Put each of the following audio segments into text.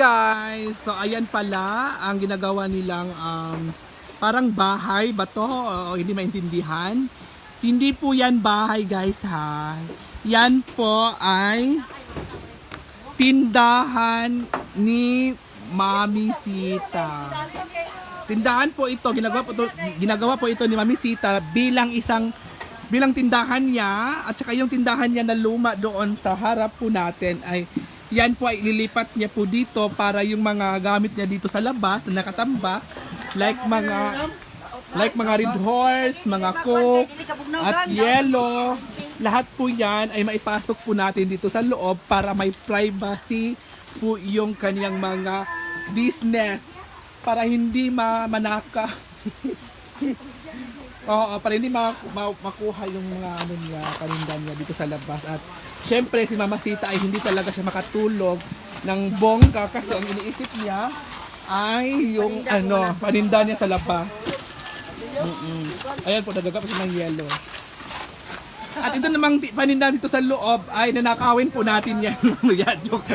guys! So ayan pala ang ginagawa nilang um, parang bahay ba to? O, hindi maintindihan. Hindi po yan bahay guys ha. Yan po ay tindahan ni Mami Sita. Tindahan po ito, ginagawa po ito, ginagawa po ito ni Mami Sita bilang isang bilang tindahan niya at saka yung tindahan niya na luma doon sa harap po natin ay yan po ay ililipat niya po dito para yung mga gamit niya dito sa labas na nakatambak like mga like mga red horse, mga coke at yellow lahat po yan ay maipasok po natin dito sa loob para may privacy po yung kaniyang mga business para hindi ma manaka Oo, para hindi ma- ma- makuha yung mga ano niya, paninda niya dito sa labas. At syempre si Mama Sita ay hindi talaga siya makatulog ng bongga kasi ang iniisip niya ay yung ano, paninda niya sa labas. Mm-mm. Ayan po, nagagap siya ng yellow. At ito namang paninda dito sa loob ay nanakawin po natin yan mamaya. Joke.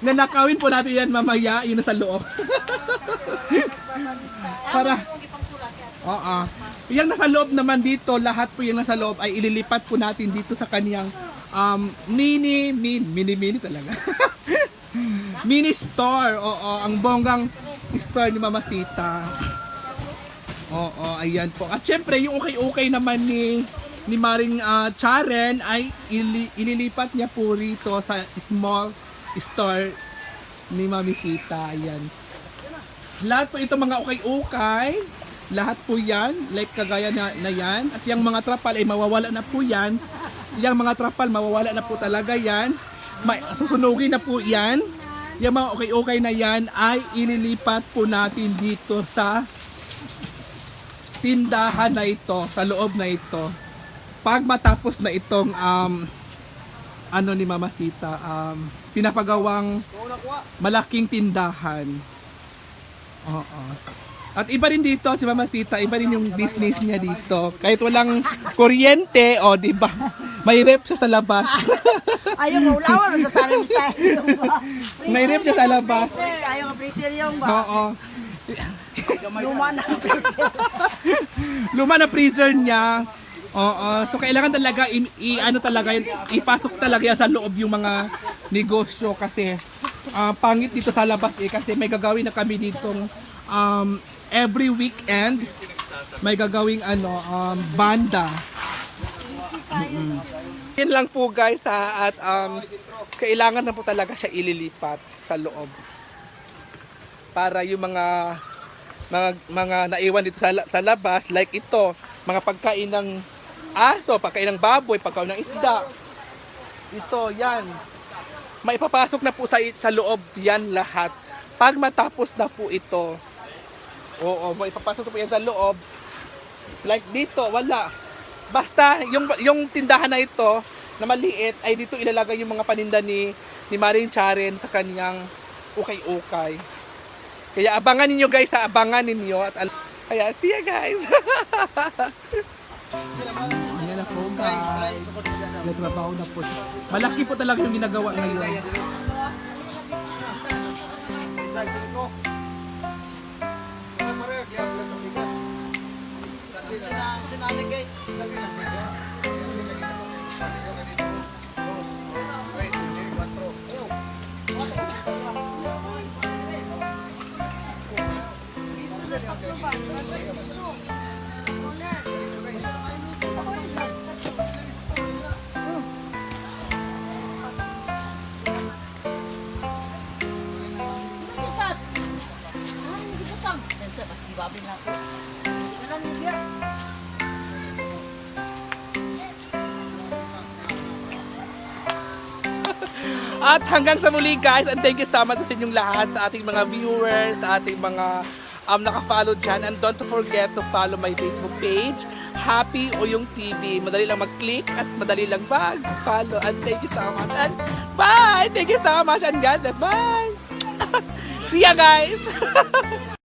nanakawin po natin yan mamaya, yun na sa loob. Para Oo. Yung nasa loob naman dito, lahat po yung nasa loob ay ililipat po natin dito sa kaniyang um, mini, mini, mini, mini talaga. mini store. Oo, ang bonggang store ni Mama Sita. Oo, ayan po. At syempre, yung okay-okay naman ni ni Maring ah, Charen ay ili, ililipat niya po rito sa small store ni Mami Sita. Ayan. Lahat po ito mga ukay-ukay. Lahat po yan, like kagaya na, na yan. At yung mga trapal ay mawawala na po yan. Yung mga trapal, mawawala na po talaga yan. May, susunugin na po yan. Yung mga okay-okay na yan ay ililipat po natin dito sa tindahan na ito, sa loob na ito. Pag matapos na itong um, ano ni Mama Sita, um, pinapagawang malaking tindahan. Oo. At iba rin dito si Mama Sita, iba rin yung business niya dito. Kahit walang kuryente, o di ba? May rep siya sa labas. Ayaw mo, ulawan sa tarim style. May rep siya sa labas. Ayaw nga freezer yung ba? Oo. Luma na freezer. Luma na freezer niya. Oo. So kailangan talaga i, i- ano talaga yun, ipasok talaga yan sa loob yung mga negosyo kasi ah, pangit dito sa labas eh kasi may gagawin na kami ditong um, every weekend may gagawing ano um, banda. Mm-mm. Lang po guys ha, at um, kailangan na po talaga siya ililipat sa loob para yung mga mga mga naiwan dito sa, sa labas like ito, mga pagkain ng aso, pagkain ng baboy, pagkain ng isda. Ito, yan. Maipapasok na po sa sa loob yan lahat. Pag matapos na po ito, oo, maipapasok na po yan sa loob. Like dito, wala. Basta yung yung tindahan na ito na maliit ay dito ilalagay yung mga paninda ni ni Maring Charen sa kanyang ukay-ukay. Kaya abangan ninyo guys, ha? abangan ninyo at kaya see ya guys. Ayan na po guys. Nagtrabaho na po. Malaki po talaga yung ginagawa ngayon. Sinanigay. At hanggang sa muli guys, and thank you so much sa inyong lahat, sa ating mga viewers, sa ating mga um, naka-follow dyan. And don't forget to follow my Facebook page, Happy Oyong TV. Madali lang mag-click at madali lang mag-follow. And thank you so much. And bye! Thank you so much and God bless. Bye! See ya guys!